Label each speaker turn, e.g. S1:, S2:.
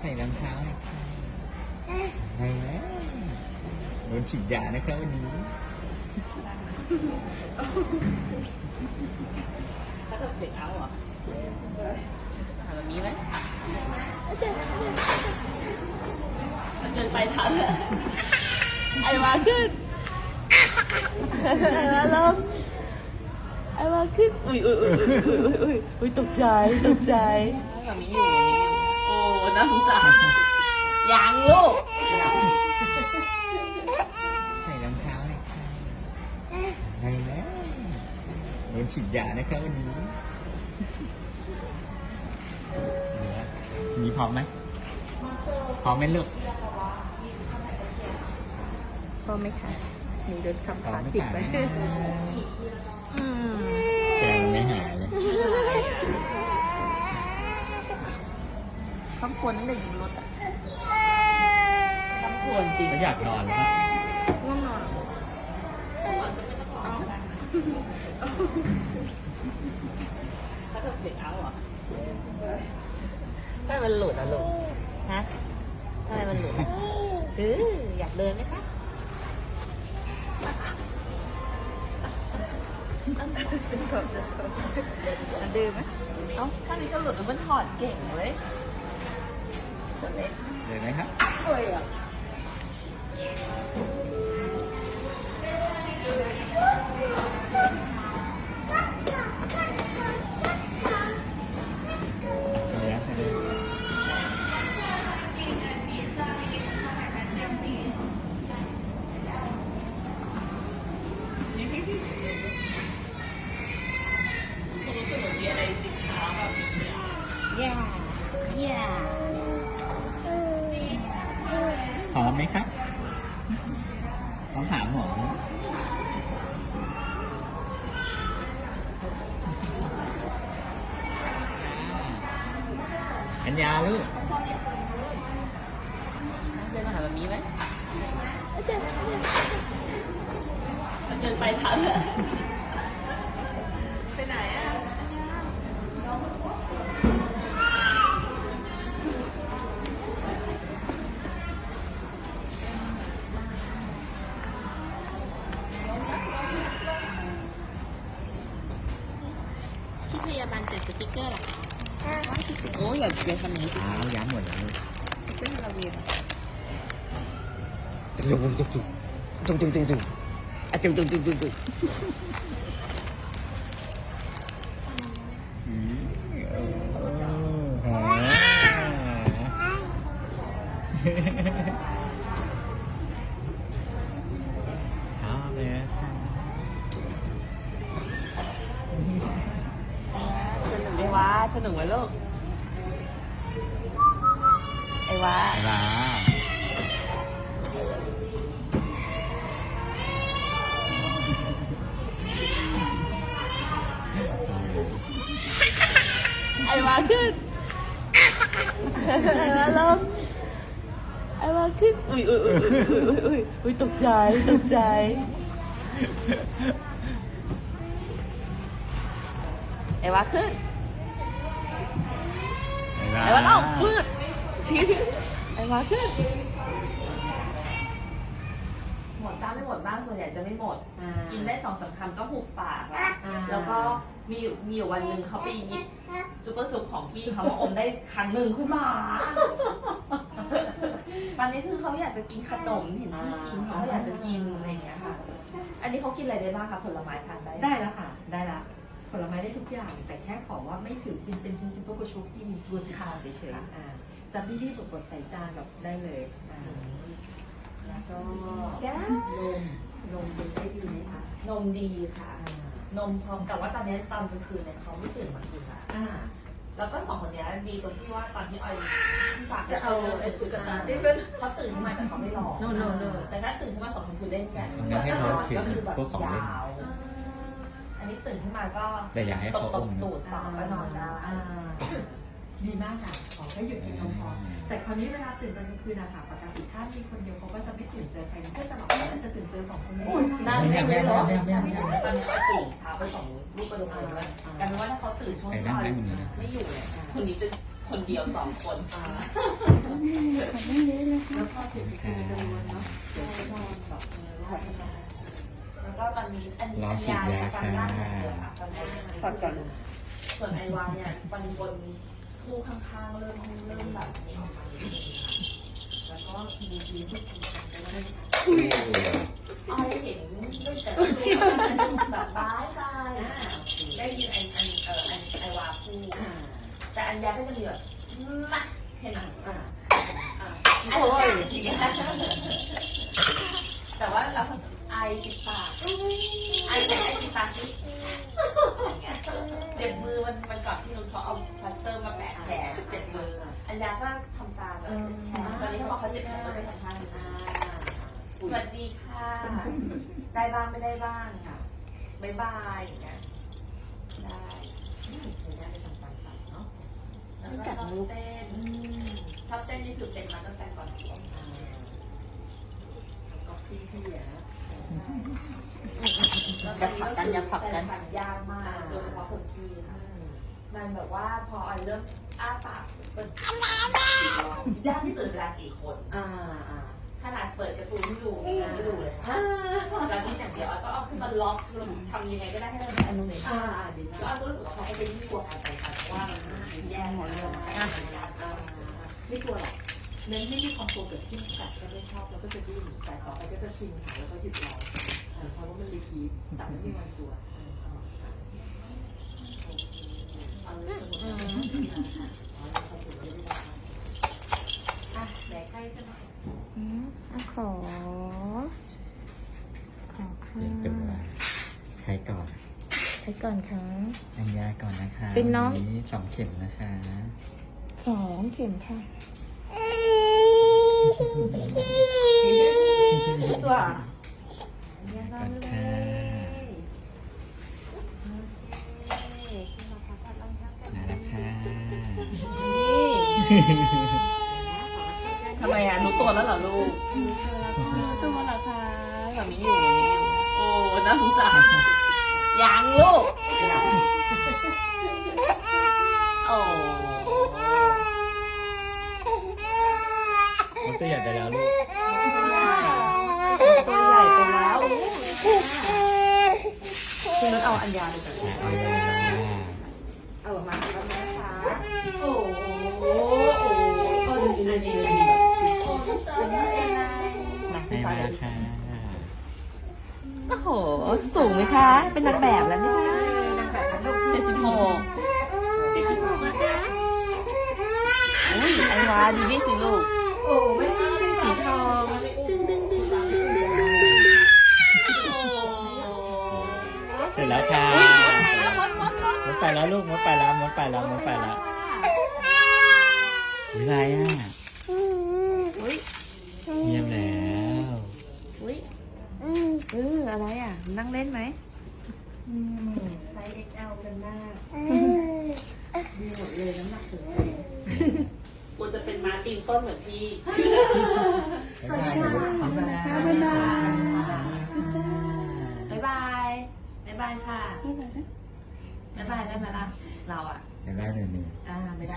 S1: ใส่รองเท้าเลยค่ะไปแล้วโดนฉีดยานะครับวันนี้
S2: ถ้าเกิดเสียงเอาเหรอถาแบบนี้ไหมมันเกินไปทันไอ้วาขึ้นไอ้วาลงไอ้วาขึ้นอุ้ยอุ้ยอุ้ยอุ้ยอุ้ยอุ้ยอุ้ยตกใจ ตกใจแบบนี้อยู่ โอ้น่าสงสารยังลูกยัง
S1: ใส่รองเท้าเลยค่ะไปแล้วโดนฉีดยานะครับวันนี้มีพร้อมไหมพร้อมไหมลูก
S2: พอไหมคะมีเดินคำ
S1: พร้อ
S2: พาม
S1: ไหม
S2: จิต
S1: คะ
S2: ไปอืม
S1: แกงไม่หายเลย
S2: คำควรนั่นเลยอยู่รถอะคำควรจริง
S1: เขาอยากนอนเลยครับ
S2: ง่วงนอนถ้าเกิดเสียงเอาเหรอทำไมมันหลุดอะลูกฮะทำไมมันหลุดอะเอออยากเดินไหมคะมันดื้อไหมเอ้าถ้านี้ก็หลุดแล้วมันถอดเก่งเลยตัว เล็ก
S1: เลยไหมครับ
S2: โอ้ยอะ
S1: ไหมครับต้องถามหมออัญญาลูก
S2: เดินมาหาแบบนี้ไหมมันเดินไปทัน อ้
S3: ยอ
S2: ย่าอย่าทำอย่างนี้สิ
S1: อ้าวย้ำหมดแล้วลูก
S2: สติ๊กเก ว้าว้าไอ้ว้าขึ้น ไอว้าลงไอ้ว้าขึ้น อุ้ยอุ้ยอุ้ยอุ้ยอุ้ยอุยตกใจ ตกใจไอ้ว้าขึ้นไอ้ว้าลงฟืด ชี้ไอ้วะขึ้นหมดบ้างไม่หมดบ้างส่วนใหญ่จะไม่หมดกินได้สองสามคำก็หุบปากแล้วแล้วก็มีอยู่มีอยู่วันหนึ่งเขาไปหยิบจุ๊บเปอร์จุ๊บของพี่เขามาอมได้ครั้งหนึ่งขึ้นมาตอนนี้คือเขาอยากจะกินขนมเห็นพี่กินเขาก็อยากจะกินอะไรอย่างเงี้ยค่ะ อันนี้เขากินอะไรได้บ้างคะผลไม้ทานได้
S3: ได้แล้วค่ะ ได้แล้วผลไม้ได้ทุกอย่าง แต่แค่ขอว่าไม่ถือกินเป็นชิ้นๆพวกกระชุบกินตัวคาวเฉยๆอ่า จะบี้รีบกดใส่จานแบบได้เลยอ่าแล้วก็
S2: จ้าน
S3: มนมเป็นได้ดีไหมคะ
S2: นมดีค่ะ
S3: อ่าน
S2: มพร้อมแต่ว่าตอนนี้ตอนกลางคืนเนี่ยเขาไม่ตื่นมากินละ
S3: อ่า
S2: แล้วก็สองคนเนี้ยดีตรงที่ว่าตอนที่ออยที่ฝาก
S4: จะเอาไอ้ตุ๊กตาที่
S2: ที่
S4: เป็น
S2: เขาตื่นขึ้นมาแต่เขาไม่ร้อง
S3: โนโนโน
S2: แต่ถ้าตื่นขึ้นมาสองคนคือเล่นกัน
S1: ต้องให้เขาถือ
S2: ก็คือแบบ
S1: พวกของเล่น
S2: ยาวอันนี้ตื่นขึ้นมาก็
S1: แต่อย่าให้
S2: ต
S1: เขา
S2: บต
S1: อุ้
S2: บ
S1: ม
S2: ตู
S1: นะ
S2: ดต่อก็นอนได้
S3: อ่า ดีมากค่ะ ขอแค่หยุดกินนมพอแต่คราวนี้เวลาตื่นตอนกลางคืนอะค่ะปกติถ้ามีคนเดียวเขาก็จะไม่ตื่นเจอใครก็จะหลับแล้วจะตื่นเจอสองคนนี้
S2: นั่น
S1: ไม่
S2: ไม่
S1: เอา
S2: เลย
S1: ไม่
S2: เหร
S1: เอา
S2: อ
S1: ไม่เอาไม่เอาไม่เอา
S2: ตอนนี้ออยตื่นเช้าไปส่งลูกไปโรงเรียนด้วยกลายเป็นว่าถ้าเขาตื่นช่วงที่ออยไม่อยู่เลยคนนี้จะคนเดียวสองคน
S3: แล้วพอถึงคือจะรู้เนาะเดี๋ยวจะนอนแบบเออรอดนอน
S2: แล้วก็ตอนนี้อัน
S1: รอฉีดยาค่ะ
S2: อันยาเนี่ยตอนนี้
S5: ตัดก่อน
S2: ส่วนไอวาเนี่ยมันบน คู่ข้างๆเริ่มเริ่มแบบนี้ออกมานิดนึงค่ะแล้วก็มีมีที่ทำไปได้อ้อยเห็นด้วยแต่ตัวแบบบายบายได้ยินอันอันเอออันไอวาพูด
S3: อ่า
S2: แต่อันยาก็จะมีแบบมาเห็นไหม
S3: อ่า
S2: อันยาอย่างเงี้ยแต่ว่าเราไอปิดปากไอไหนไอปิดปากสิเจ็บมือมันมันก่อนที่นุ้นเขาเอา ยาก็ทำตามแบบแขนตอนนี้เขาบอกเขาเจ็บแขนก็เลยทำท่านี้สวัสดีค่ะ ได้บ้างไม่ได้บ้างค่ะบายบายอย่างเงี้ยได้
S3: ใช้ได้เป็นต่างๆสัตว์เนาะ
S2: แล้วก็ชอบเต้นชอบเต้นนี่คือเป็นมาตั้งแต่ก่อนเรียน
S3: อ่าก็ที่ที่อะนะ
S2: อย่าผลักกันอย่าผลักกันฝันยากมากโดยเฉพาะคนพี่ค่ะมันแบบว่าพอออยเริ่ม อ้าปากเป็นยากที่สุดเวลาสี่คน
S3: อ่าอ่า
S2: ขนาดเปิดการ์ตูนให้ดูยังไม่ดูเลยค่ะแล้วนี่อย่างเดียวออยก็เอาขึ้นมาล็อกทำยังไงก็ได้ให้มันแบบนี้
S3: อ่าอ่าดี
S2: แล้วออยก็รู้สึกว่าเขาจะยิ่งกว่าการไปค่ะเพราะว่ามันแย่หมดเลย
S3: อ่าไม่กลัวหรอกเน้นไม่มีความกลัวเกิดขึ้นแต่ก็ไม่ชอบแล้วก็จะดิ้นแต่ต่อไปก็จะชินค่ะแล้วก็หยุดรอเออเพราะว่ามันรีพีทแต่ไม่มีวันกลัวเออเอาเอาเอาเลยสมมติว่าอ๋อเราสมมติว่าไม่ได้อะไหนใครจะมา
S4: อืมอะขอ ขอค่ะ
S1: เตรียมตัวใครก่อน
S4: ใครก่อนคะ
S1: อัญญาก่อนนะคะ
S4: เป็นน้อง
S1: วัสองเข็มนะคะ
S4: สองเข็มค่ะ
S5: ตัว
S1: ก่อนค่ะ
S2: ทำไมอะรู้ตัวแล้วเหรอลูก
S4: ตัวเหรอคะ
S2: แบบนี้อยู่แบบนี้อยู่โอ้น่าสงสารยังลูกโอ้
S1: มันตัวใหญ่ไปแล้วลูก
S2: ตัวใหญ่ไปแล้วคุณนัทเอาอัญญาดูกัน สูงไหมคะ เป็นนางแบบแล้วเนี่ย
S3: นางแบบนั้นลูก
S2: เจ็ดสิบหกเจ็ดสิบหกนะคะอุ้ยไอวาดูนี่สิลูก
S3: โอ้ไม่ใช่สีทอง
S1: เสร็จแล้วค่ะมดไปแล้วลูกมดไปแล้วมดไปแล้วมดไปแล้ววิไลอะเงียบแล้ว
S4: อุ้ยเอออะไรอะ นั่งเล่นไหม
S3: ไซส์ XL กันหน้าดีหมดเลยน้ำหนักถึงเลย
S2: ควรจะเป็นมาตีนต้นเหมือนพี่
S1: บ๊ายบายลู กบ๊ายบายบ๊ายบาย
S2: บ๊ายบายบ๊ายบายค่ะบ๊ายบายได้ไหมล่ะเราอะ
S1: บ๊ายบายหนึ่งหนึ่ง
S2: อ่าไม่ได้